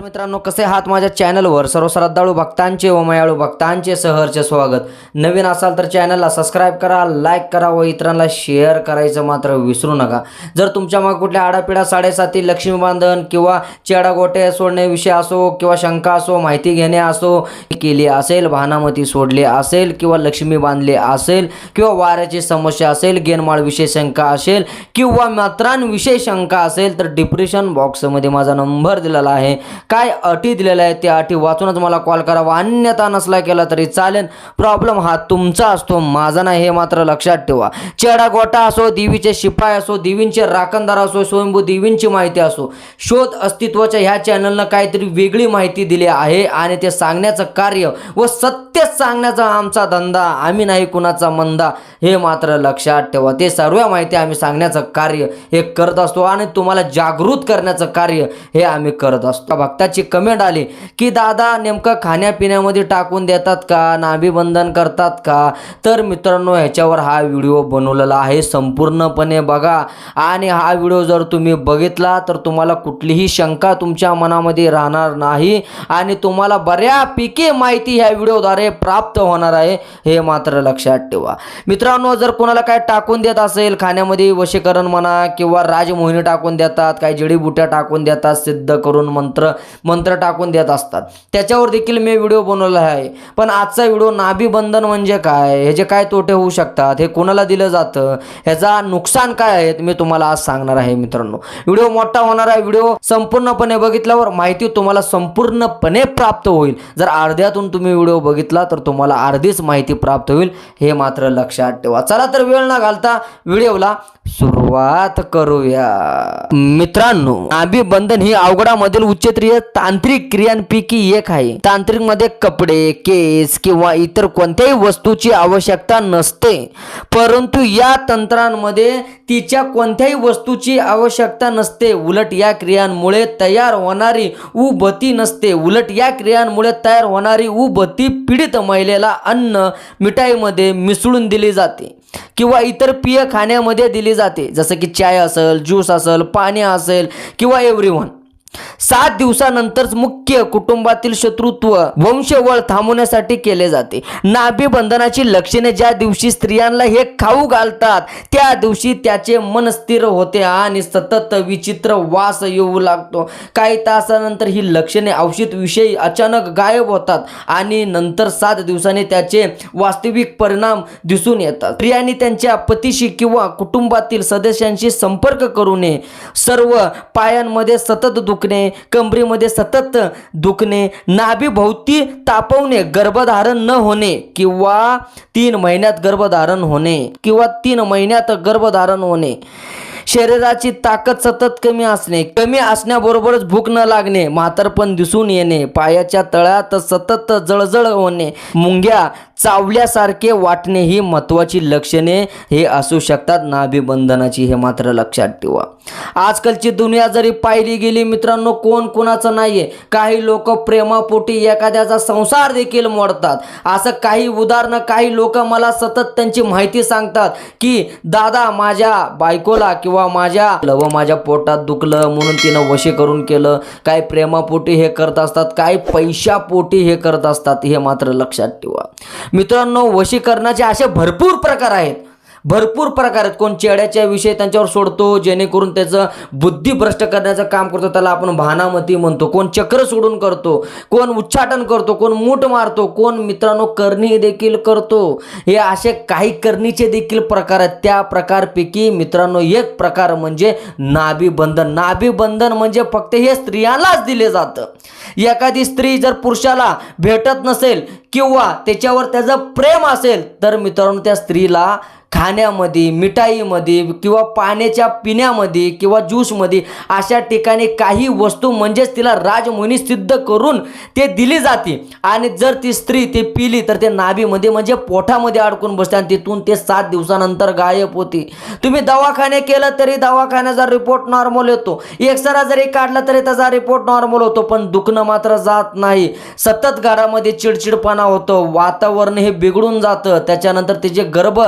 नमस्कार मित्रांनो कसे आहात माझ्या चॅनलवर? सर्व श्रद्धाळू भक्तांचे व मयाळू भक्तांचे सहर्ष स्वागत. नवीन असाल तर चॅनलला सबस्क्राईब करा लाईक करा व इतरांना शेअर करायचं मात्र विसरू नका. जर तुमच्या मग कुठल्या आडापिडा साडेसाती लक्ष्मी बांधन किंवा चेडा गोटे सोडणे विषय असो किंवा शंका असो माहिती घेणे असो केली असेल भानामती सोडली असेल किंवा लक्ष्मी बांधली असेल किंवा वाऱ्याची समस्या असेल गेनमाळ विषय शंका असेल किंवा मात्रांविषयी शंका असेल तर डिप्रेशन बॉक्समध्ये माझा नंबर दिलेला आहे. काय अटी दिलेल्या आहेत त्या अटी वाचूनच मला कॉल करावा अन्यथा नसला केला तरी चालेल. प्रॉब्लेम हा तुमचा असतो माझा नाही हे मात्र लक्षात ठेवा. चेडा गोटा असो देवीचे शिपाय असो देवींचे राखणदार असो स्वयंभू देवींची माहिती असो शोध अस्तित्वाच्या ह्या चॅनलनं काहीतरी वेगळी माहिती दिली आहे आणि ते सांगण्याचं कार्य व सत्य सांगण्याचा आमचा धंदा आम्ही नाही कुणाचा मंदा हे मात्र लक्षात ठेवा. ते सर्व माहिती आम्ही सांगण्याचं कार्य हे करत असतो आणि तुम्हाला जागृत करण्याचं कार्य हे आम्ही करत असतो. भक्ताची कमेंट आली की दादा नेमकं खाण्यापिण्यामध्ये टाकून देतात का? नाभिबंधन करतात का? तर मित्रांनो ह्याच्यावर हा व्हिडिओ बनवलेला आहे संपूर्णपणे बघा. आणि हा व्हिडिओ जर तुम्ही बघितला तर तुम्हाला कुठलीही शंका तुमच्या मनामध्ये राहणार नाही. आणि तुम्हाला बऱ्यापैकी माहिती ह्या व्हिडिओद्वारे प्राप्त होणार आहे हे मात्र लक्षात ठेवा. मित्रांनो जर कोणाला काय टाकून देत असेल खाण्यामध्ये वशीकरण म्हणा किंवा राजमोहिनी टाकून देतात काही जडीबुट्या टाकून देतात सिद्ध करून मंत्र मंत्र टाकून देत असतात. त्याच्यावर देखील मी व्हिडिओ बनवला आहे. पण आजचा व्हिडिओ नाभीबंधन म्हणजे काय? ह्याचे काय तोटे होऊ शकतात हे कोणाला दिलं जातं? ह्याचा नुकसान काय आहे मी तुम्हाला आज सांगणार आहे मित्रांनो. व्हिडिओ मोठा होणार आहे. व्हिडिओ संपूर्णपणे बघितल्यावर माहिती तुम्हाला संपूर्णपणे प्राप्त होईल. जर अर्ध्यातून तुम्ही व्हिडिओ बघितला तर तुम्हाला अर्धीच माहिती प्राप्त होईल. हे मात्र लक्षात ठेवा. चला तर वेळ न घालता व्हिडिओला सुरुवात करूया. मित्रांनो नाभिबंधन ही अवघडामधील उच्चत्रीय तांत्रिक क्रियांपैकी एक आहे. तांत्रिकमध्ये कपडे केस किंवा इतर कोणत्याही वस्तूची आवश्यकता नसते. परंतु या तंत्रांमध्ये तिच्या कोणत्याही वस्तूची आवश्यकता नसते. उलट या क्रियांमुळे तयार होणारी उभती नसते. उलट या क्रियांमुळे तयार होणारी उभती पीडित महिलेला अन्न मिठाईमध्ये मिसळून दिली जाते किंवा इतर पेय खाण्यामध्ये दिली जाते. जसं की चाय असेल ज्यूस असेल पाणी असेल किंवा एव्हरीवन. सात दिवसानंतरच मुख्य कुटुंबातील शत्रुत्व वंशवळ थांबवण्यासाठी केले जाते. नाभी बंधनाची लक्षणे ज्या दिवशी स्त्रियांना हे खाऊ घालतात त्या दिवशी त्याचे मन स्थिर होते आणि सतत विचित्र वास येऊ लागतो. काही तासानंतर ही लक्षणे औषध विषयी अचानक गायब होतात आणि नंतर सात दिवसाने त्याचे वास्तविक परिणाम दिसून येतात. स्त्रियांनी त्यांच्या पतीशी किंवा कुटुंबातील सदस्यांशी संपर्क करू नये. सर्व पायांमध्ये सतत दुखणे कंबरीमध्ये सतत दुखणे नाभीभोवती तापवणे गर्भधारण न होणे किंवा तीन महिन्यात गर्भधारण होणे किंवा तीन महिन्यात गर्भधारण होणे. शरीराची ताकद सतत कमी असणे कमी असण्याबरोबरच भूक न लागणे म्हातारपण दिसून येणे पायाच्या तळ्यात सतत जळजळ होणे मुंग्या चावल्यासारखे वाटणे ही महत्वाची लक्षणे हे असू शकतात. नाभिबंधनाची हे मात्र लक्षात ठेवा. आजकालची दुनिया जरी पाहिली गेली मित्रांनो कोण कोणाचं नाहीये. काही लोक प्रेमापोटी एखाद्याचा संसार देखील मोडतात. असं काही उदाहरणं काही लोक मला सतत त्यांची माहिती सांगतात की दादा माझ्या बायकोला किंवा माझ्या. व माझ्या पोटात दुखलं म्हणून तिनं वशी करून केलं. काय प्रेमापोटी हे करत असतात काय पैशापोटी हे करत असतात हे मात्र लक्षात ठेवा. मित्रांनो वशीकरणाचे असे भरपूर प्रकार आहेत. भरपूर प्रकार आहेत कोण चेड्याच्या विषय त्यांच्यावर सोडतो जेणेकरून त्याचं बुद्धी भ्रष्ट करण्याचं काम करतो त्याला आपण भानामती म्हणतो. कोण चक्र सोडून करतो कोण उच्चाटन करतो कोण मूठ मारतो कोण मित्रांनो करणी देखील करतो. हे असे काही करणीचे देखील प्रकार आहेत. त्या प्रकारपैकी मित्रांनो एक प्रकार म्हणजे नाभिबंधन नाभिबंधन म्हणजे फक्त हे स्त्रियालाच दिले जातं. एखादी स्त्री जर पुरुषाला भेटत नसेल किंवा त्याच्यावर त्याचं प्रेम असेल तर मित्रांनो त्या स्त्रीला खाण्यामध्ये मिठाईमध्ये किंवा पाण्याच्या पिण्यामध्ये किंवा ज्यूसमध्ये अशा ठिकाणी काही वस्तू म्हणजेच तिला राजमुनी सिद्ध करून ते दिली जाते. आणि जर ती स्त्री ते पिली तर ते नाभीमध्ये म्हणजे पोटामध्ये अडकून बसते आणि तिथून ते सात दिवसानंतर गायब होते. तुम्ही दवाखाने केलं तरी दवाखान्याचा रिपोर्ट नॉर्मल येतो. एक्सरा जरी काढला तरी त्याचा रिपोर्ट नॉर्मल होतो पण दुखणं मात्र जात नाही. सतत घरामध्ये चिडचिडपणा होतो. वातावरण हे बिघडून जातं. त्याच्यानंतर तिचे गर्भ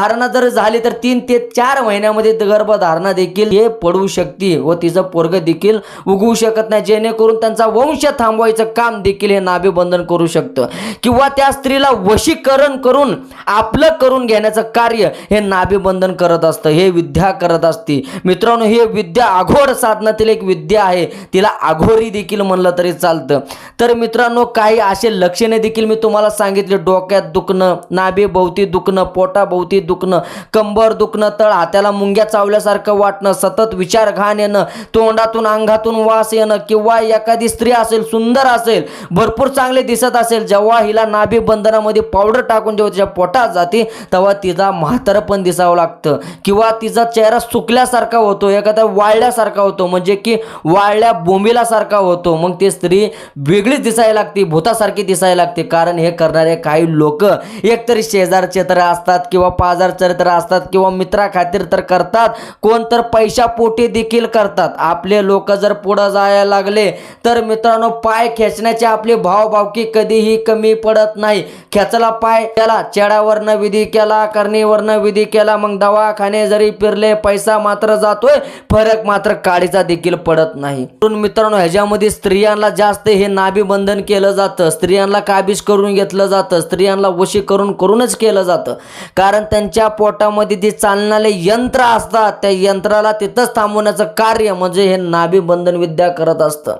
धारणा जर झाली तर तीन ते चार महिन्यामध्ये गर्भधारणा देखील हे पडू शकते व तिचं पोरग देखील उगवू शकत नाही. जेणेकरून त्यांचा वंश थांबवायचं काम देखील हे नाभीबंधन करू शकतं. किंवा त्या स्त्रीला वशीकरण करून आपलं करून घेण्याचं कार्य हे नाभीबंधन करत असतं. हे विद्या करत असते. मित्रांनो हे विद्या आघोर साधनातील एक विद्या आहे. तिला आघोरी देखील म्हणलं तरी चालतं. तर मित्रांनो काही असे लक्षणे देखील मी तुम्हाला सांगितले. डोक्यात दुखणं नाभीभोवती दुखणं पोटाभोवती दुखणं कंबर दुखणं तळ हात्याला मुंग्या चावल्यासारखं वाटणं सतत विचार घाण येणं तोंडातून अंगातून वास येणं किंवा एखादी स्त्री असेल सुंदर असेल भरपूर चांगले दिसत असेल जेव्हा हिला नाभी बंधनामध्ये पावडर टाकून जेव्हा तिच्या पोटात जाते तेव्हा तिचा म्हातारपण दिसावं लागतं. किंवा तिचा चेहरा सुकल्यासारखा होतो एखादा वाळल्यासारखा होतो म्हणजे की वाळल्या बोंबिलासारखा होतो मग ती स्त्री वेगळीच दिसायला लागते भूतासारखी दिसायला लागते कारण हे करणारे काही लोक एकतरी शेजारचे तर असतात किंवा पाच पाजारचे चरित्र असतात किंवा मित्रा खातीर तर करतात कोण तर पैशा पोटी देखील करतात. आपले लोक जर पुढं जायला लागले तर मित्रांनो पाय खेचण्याचे आपले भावभावकी कधीही कमी पडत नाही. खेचला पाय केला चेडावरनं विधी केला करणीवरनं विधी केला मग दवाखाने जरी फिरले पैसा मात्र जातोय फरक मात्र काडीचा देखील पडत नाही. म्हणून मित्रांनो ह्याच्यामध्ये स्त्रियांना जास्त हे नाभिबंधन केलं जातं. स्त्रियांना काबीज करून घेतलं जातं. स्त्रियांना वशी करून करूनच केलं जातं. कारण त्यांच्या पोटामध्ये जे चालणारे यंत्र असतात त्या यंत्राला तिथंच थांबवण्याचं कार्य म्हणजे हे नाभीबंधन विद्या करत असतं.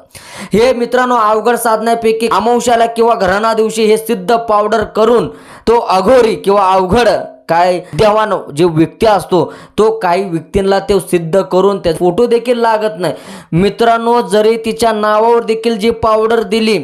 हे मित्रांनो अवघड साधण्यापैकी अमावश्याला किंवा घराणा दिवशी हे सिद्ध पावडर करून तो अघोरी किंवा अवघड काय देवान जे व्यक्ती असतो तो काही व्यक्तींना ते सिद्ध करून त्या फोटो देखील लागत नाही. मित्रांनो जरी तिच्या नावावर देखील जी पावडर दिली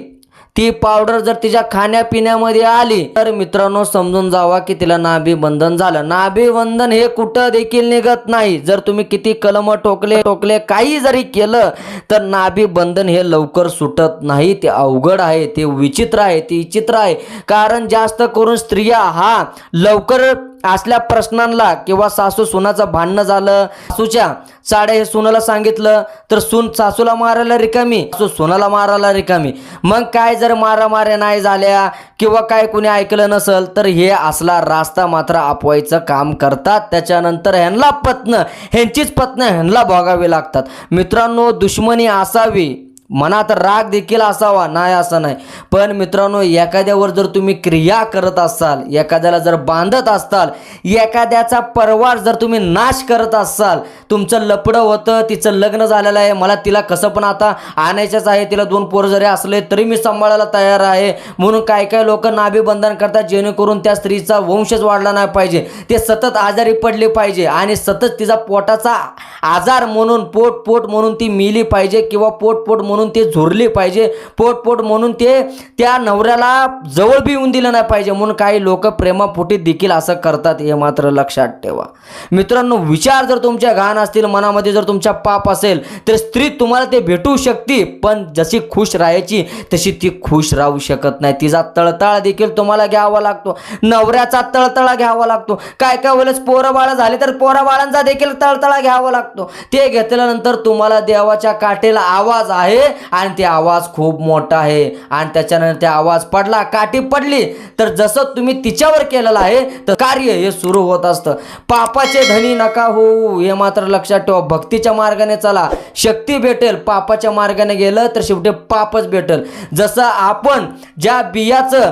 ती पावडर जर तिच्या खाण्यापिण्यामध्ये आली तर मित्रांनो समजून जावा की तिला नाभिबंधन झालं. नाभी बंधन हे कुठं देखील निघत नाही. जर तुम्ही किती कलम टोकले टोकले काही जरी केलं तर नाभिबंधन हे लवकर सुटत नाही. ते अवघड आहे ते विचित्र आहे ते विचित्र आहे. कारण जास्त करून स्त्रिया हा लवकर असल्या प्रश्नांना किंवा सासू सुनाचं भांडणं झालं सासूच्या साड्या हे सुनाला सांगितलं तर सून सासूला मारायला रिकामी सासू सुनाला मारायला रिकामी. मग काय जर मारामाऱ्या नाही झाल्या किंवा काय कुणी ऐकलं नसल तर हे असला रास्ता मात्र आपवायचं काम करतात. त्याच्यानंतर ह्यांना पत्न ह्यांचीच पत्न ह्यांना भोगावी लागतात. मित्रांनो दुश्मनी असावी. मनात राग देखील असावा. नाही असं नाही. पण मित्रांनो एखाद्यावर जर तुम्ही क्रिया करत असाल एखाद्याला जर बांधत असाल एखाद्याचा परवार जर तुम्ही नाश करत असाल तुमचं लपडं होतं तिचं लग्न झालेलं आहे मला तिला कसं पण आता आणायचंच आहे तिला दोन पोरं जरी असले तरी मी सांभाळायला तयार आहे. म्हणून काय काय लोक नाभिबंधन करतात जेणेकरून त्या स्त्रीचा वंशच वाढला नाही पाहिजे. ते सतत आजारी पडले पाहिजे आणि सतत तिचा पोटाचा आजार म्हणून पोट पोट म्हणून ती मिली पाहिजे किंवा पोट पोट म्हणून म्हणून ते झुरले पाहिजे पोट पोट म्हणून ते त्या नवऱ्याला जवळ बी येऊन दिलं नाही पाहिजे म्हणून काही लोक प्रेमापोटी देखील असं करतात हे मात्र लक्षात ठेवा. मित्रांनो विचार जर तुमच्या घाण असतील मनामध्ये जर तुमच्या पाप असेल तर स्त्री तुम्हाला ते भेटू शकते पण जशी खुश राहायची तशी ती खुश राहू शकत नाही. तिचा तळतळा देखील तुम्हाला घ्यावा लागतो. नवऱ्याचा तळतळा घ्यावा लागतो. काय काय वेळेस पोरंबाळं झाले तर पोरा बाळांचा देखील तळतळा घ्यावा लागतो. ते घेतल्यानंतर तुम्हाला देवाच्या काठेला आवाज आहे आणि ते आवाज खूप मोठा आहे. आणि त्याच्यानंतर ते आवाज पडला काठी पडली. तर जसं तुम्ही तिच्यावर केलेलं आहे तर कार्य हे सुरू होत असतं. पापाचे धनी नका होऊ हे मात्र लक्षात ठेवा. भक्तीच्या मार्गाने चला. शक्ती भेटेल पापाच्या मार्गाने गेलं तर शेवटी पापच भेटेल. जसं आपण ज्या बियाचं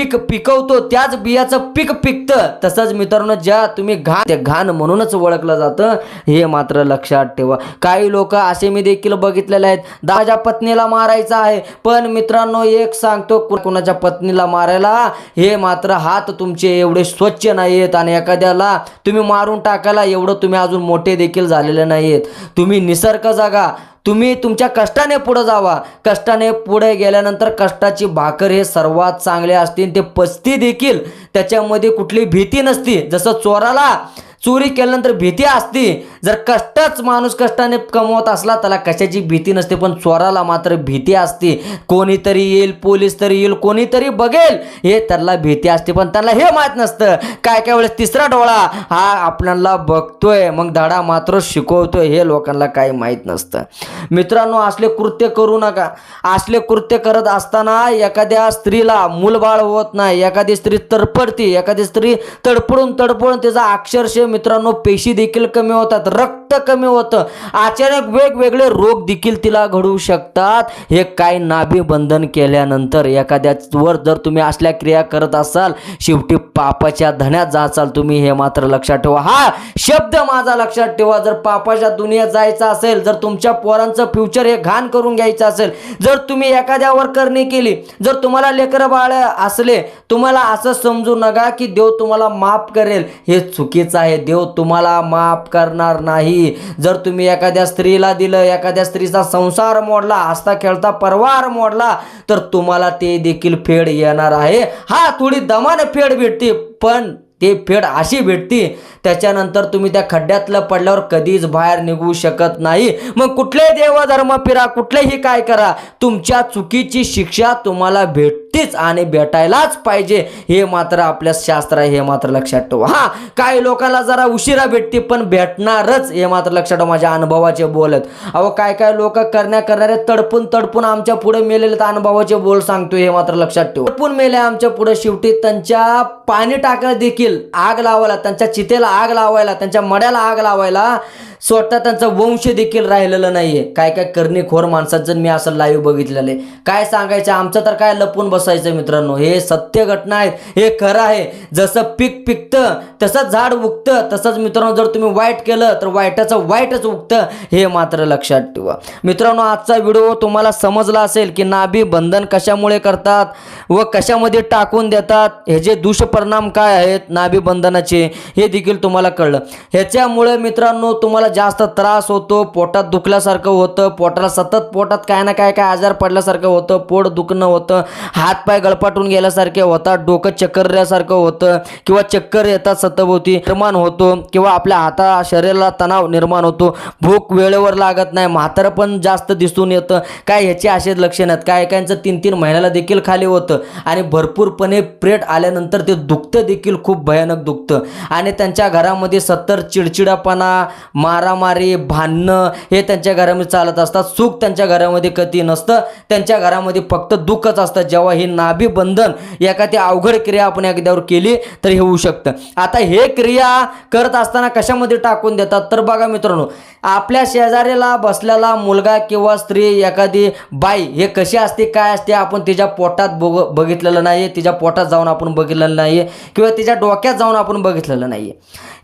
पीक पिकवतो त्याच बियाचं पीक पिकतं. तसंच मित्रांनो ज्या तुम्ही घाण ते घाण म्हणूनच ओळखलं जातं हे मात्र लक्षात ठेवा. काही लोक असे मी देखील बघितलेले आहेत दाच्या पत्नीला मारायचं आहे. पण मित्रांनो एक सांगतो कुणाच्या पत्नीला मारायला हे मात्र हात तुमचे एवढे स्वच्छ नाही आहेत आणि एखाद्याला तुम्ही मारून टाकायला एवढं तुम्ही अजून मोठे देखील झालेले नाही आहेत तुम्ही निसर्ग जागा. तुम्ही तुमच्या कष्टाने पुढं जावा. कष्टाने पुढे गेल्यानंतर कष्टाची भाकर हे सर्वात चांगले असतील. ते पस्ती देखील. त्याच्यामध्ये कुठली भीती नसती. जसं चोराला चोरी केल्यानंतर भीती असते. जर कष्टच माणूस कष्टाने कमवत असला त्याला कशाची भीती नसते पण चोराला मात्र भीती असते. कोणीतरी येईल पोलीस तरी येईल कोणीतरी बघेल हे त्याला भीती असते. पण त्यांना हे माहीत नसतं. काय काय वेळेस तिसरा डोळा हा आपल्याला बघतोय. मग धडा मात्र शिकवतोय हे लोकांना काही माहीत नसतं. मित्रांनो असले कृत्य करू नका. असले कृत्य करत असताना एखाद्या स्त्रीला मूलबाळ होत नाही. एखादी स्त्री तडपडती. एखादी स्त्री तडपडून तडपडून त्याचा अक्षरशः मित्रांनो पेशी देखील कमी होतात रक्त कमी होतं. अचानक वेगवेगळे रोग देखील तिला घडू शकतात. हे काय नाभी बंधन केल्यानंतर एखाद्यावर जर तुम्ही असल्या क्रिया करत असाल शेवटी पापाच्या धण्यात जाचाल. तुम्ही हे मात्र लक्षात ठेवा. हा शब्द माझा लक्षात ठेवा. जर पापाच्या दुनियेत जायचं असेल जर तुमच्या पोरांचं फ्युचर हे घाण करून घ्यायचं असेल जर तुम्ही एखाद्यावर करणी केली जर तुम्हाला लेकर बाळ असले तुम्हाला असं समजू नका की देव तुम्हाला माफ करेल. हे चुकीचं आहे. देव तुम्हाला माफ करणार नाही. जर तुम्ही एखाद्या स्त्रीला दिलं एखाद्या स्त्रीचा संसार मोडला हसता खेळता परवार मोडला तर तुम्हाला ते देखील फेड येणार आहे. हा थोडी दमान फेड भेटते पण ते फेड अशी भेटते त्याच्यानंतर तुम्ही त्या खड्ड्यातलं पडल्यावर कधीच बाहेर निघू शकत नाही. मग कुठलेही देवधर्म फिरा कुठलेही काय करा तुमच्या चुकीची शिक्षा तुम्हाला भेटतेच आणि भेटायलाच पाहिजे. हे मात्र आपल्या शास्त्र आहे हे मात्र लक्षात ठेवा. हा काही लोकांना जरा उशिरा भेटते पण भेटणारच हे मात्र लक्षात ठेवा माझ्या अनुभवाचे बोलत. अहो काय काय लोक करण्या करणारे तडपून तडपून आमच्या पुढे मेलेले तर अनुभवाचे बोल सांगतो हे मात्र लक्षात ठेवा. तडपून मेले आमच्या पुढे शेवटी त्यांच्या पाणी टाकायला देखील आग लावायला त्यांच्या चितेला आग लावायला त्यांच्या मड्याला आग लावायला स्वतः त्यांचा वंश देखील राहिलेलं नाहीये. काय काय करणीखोर माणसाचं मी असं लाईव्ह बघितलेलं आहे. काय सांगायचं? आमचं तर काय लपून बसायचं मित्रांनो? हे सत्य घटना आहेत. हे खरं आहे. जसं पीक पिकतं तसंच झाड उगतं. तसंच मित्रांनो जर तुम्ही वाईट केलं तर वाईटाचं वाईटच उगतं. हे मात्र लक्षात ठेवा. मित्रांनो आजचा व्हिडिओ तुम्हाला समजला असेल की नाभी बंधन कशामुळे करतात व कशामध्ये टाकून देतात? ह्याचे दुष्परिणाम काय आहेत नाभी बंधनाचे हे देखील तुम्हाला कळलं. ह्याच्यामुळे मित्रांनो तुम्हाला जास्त त्रास होतो पोटात दुखल्यासारखं होतं पोटाला सतत पोटात काय ना काय काय आजार पडल्यासारखं होतं पोट दुखणं होतं हातपाय गळपाटून गेल्यासारखे होतात डोकं चक्करल्यासारखं होतं किंवा चक्कर येतात सतभोवती निर्माण होतो किंवा आपल्या हाता शरीराला तणाव निर्माण होतो. भूक वेळेवर लागत नाही म्हातारं पण जास्त दिसून येतं. काय ह्याचे असे लक्षण आहेत. काय काहींचं तीन तीन महिन्याला देखील खाली होतं आणि भरपूरपणे प्रेट आल्यानंतर ते दुखतं देखील खूप भयानक दुखतं. आणि त्यांच्या घरामध्ये सत्तर चिडचिडापणा मा मारामारी भांडणं हे त्यांच्या घरामध्ये चालत असतात. सुख त्यांच्या घरामध्ये कधी नसतं. त्यांच्या घरामध्ये फक्त दुःखच असतं. जेव्हा हे नाभी बंधन एखादी अवघड क्रिया आपण एखाद्यावर केली तर हे होऊ शकतं. आता हे क्रिया करत असताना कशामध्ये टाकून देतात? तर बघा मित्रांनो आपल्या शेजारीला बसलेला मुलगा किंवा स्त्री एखादी बाई हे कशी असते काय असते आपण तिच्या पोटात बघ बघितलेलं नाही तिच्या पोटात जाऊन आपण बघितलेलं नाही किंवा तिच्या डोक्यात जाऊन आपण बघितलेलं नाही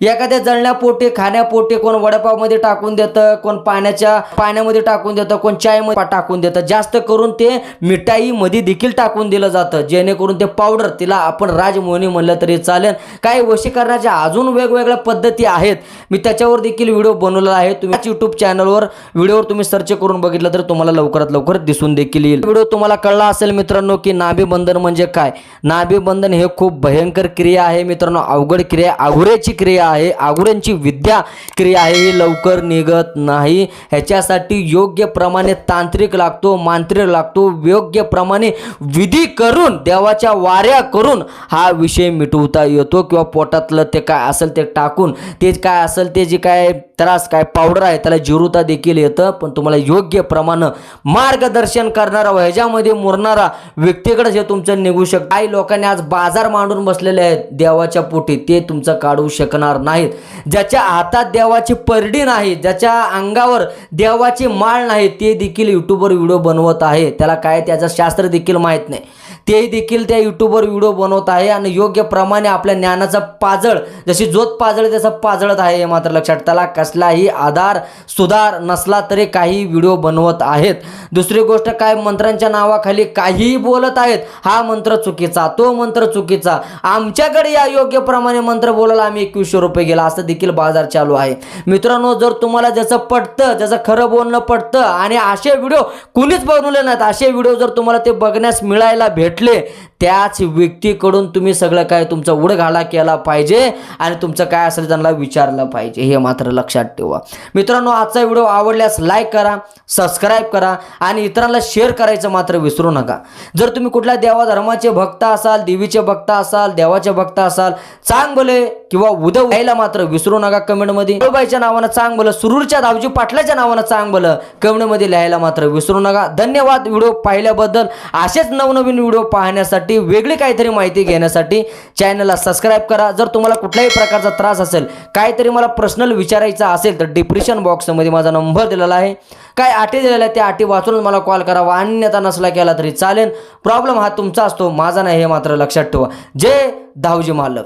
एखाद्या जळण्यापोटी खाण्यापोटी कोण वडापावमध्ये टाकून देतं कोण पाण्याच्या पाण्यामध्ये टाकून देतं कोण चायमध्ये टाकून देतं. जास्त करून ते मिठाईमध्ये देखील टाकून दिलं जातं. जेणेकरून ते पावडर तिला आपण राजमोहिनी म्हणलं तरी चालेल. काही वशीकरणाच्या अजून वेगवेगळ्या पद्धती आहेत. मी त्याच्यावर देखील व्हिडिओ बनवलेला आहे. तुम्ही यूट्यूब चॅनलवर व्हिडिओवर तुम्ही सर्च करून बघितलं तर तुम्हाला लवकरात लवकर दिसून देखील येईल. व्हिडिओ तुम्हाला कळला असेल मित्रांनो की नाभी बंधन म्हणजे काय? नाभी बंधन हे खूप भयंकर क्रिया आहे मित्रांनो. अवघड क्रिया आघुऱ्याची क्रिया आहे. आघुऱ्यांची विद्या क्रिया आहे. ही लवकर निघत नाही. ह्याच्यासाठी योग्य प्रमाणे तांत्रिक लागतो मांत्रिक लागतो योग्य प्रमाणे विधी करून देवाच्या वाऱ्या करून हा विषय मिटवता येतो किंवा पोटातलं ते काय असेल ते टाकून ते काय असेल ते जे काय त्रास काय पावडर आहे त्याला जिरुता देखील येतं. पण तुम्हाला योग्य प्रमाणे मार्गदर्शन करणारा व ह्याच्यामध्ये मुरणारा व्यक्तीकडे जे तुमचं निघू शकतं. काही लोकांनी आज बाजार मांडून बसलेले आहेत देवाच्या पोटी ते तुमचं काढू शकणार नाहीत. ज्याच्या हातात देवाची परडी नाही ज्याच्या अंगावर देवाची माळ नाही ते देखील यूट्यूबवर व्हिडिओ बनवत आहे. त्याला काय त्याचं शास्त्र देखील माहीत नाही. ते देखील त्या यूट्यूबवर व्हिडिओ बनवत आहे आणि योग्य प्रमाणे आपल्या ज्ञानाचा पाजळ जशी जोत पाजळ त्याचा पाजळत आहे हे मात्र लक्षात त्याला कसलाही आधार सुधार नसला तरी काही व्हिडिओ बनवत आहेत. दुसरी गोष्ट काय मंत्रांच्या नावाखाली काहीही बोलत आहेत हा मंत्र चुकीचा तो मंत्र चुकीचा. आमच्याकडे या योग्य प्रमाणे मंत्र बोलायला आम्ही एकवीसशे रुपये गेला असं देखील बाजार चालू आहे. मित्रांनो जर तुम्हाला ज्याचं पटतं ज्याचं खरं बोलणं पटतं आणि असे व्हिडिओ कुणीच बनवले नाहीत असे व्हिडिओ जर तुम्हाला ते बघण्यास मिळायला भेट भेटले त्याच व्यक्तीकडून तुम्ही सगळं काय तुमचा उडघाला केला पाहिजे आणि तुमचं काय असेल त्यांना विचारलं पाहिजे. हे मात्र लक्षात ठेवा. मित्रांनो आजचा व्हिडिओ आवडल्यास लाईक करा सबस्क्राईब करा आणि इतरांना शेअर करायचं मात्र विसरू नका. जर तुम्ही कुठल्या देवा धर्माचे भक्त असाल देवीचे भक्त असाल देवाचे भक्त असाल चांगले किंवा उदव यायला मात्र विसरू नका कमेंटमध्ये. बाईच्या नावानं चांगलं सुरूरच्या दावजी पाटलाच्या नावानं चांगलं कमेंटमध्ये लिहायला मात्र विसरू नका. धन्यवाद व्हिडिओ पाहिल्याबद्दल. असेच नवनवीन व्हिडिओ पाहण्यासाठी वेगळी काहीतरी माहिती घेण्यासाठी चॅनलला सबस्क्राईब करा. जर तुम्हाला कुठल्याही प्रकारचा त्रास असेल काहीतरी मला पर्सनल विचारायचा असेल तर डिप्रेशन बॉक्समध्ये माझा नंबर दिलेला आहे. काय अटी दिलेल्या त्या अटी वाचून मला कॉल करावा. अन्यथा नसला केला तरी चालेल. प्रॉब्लेम हा तुमचा असतो माझा नाही हे मात्र लक्षात ठेवा. जय धावजी मालक.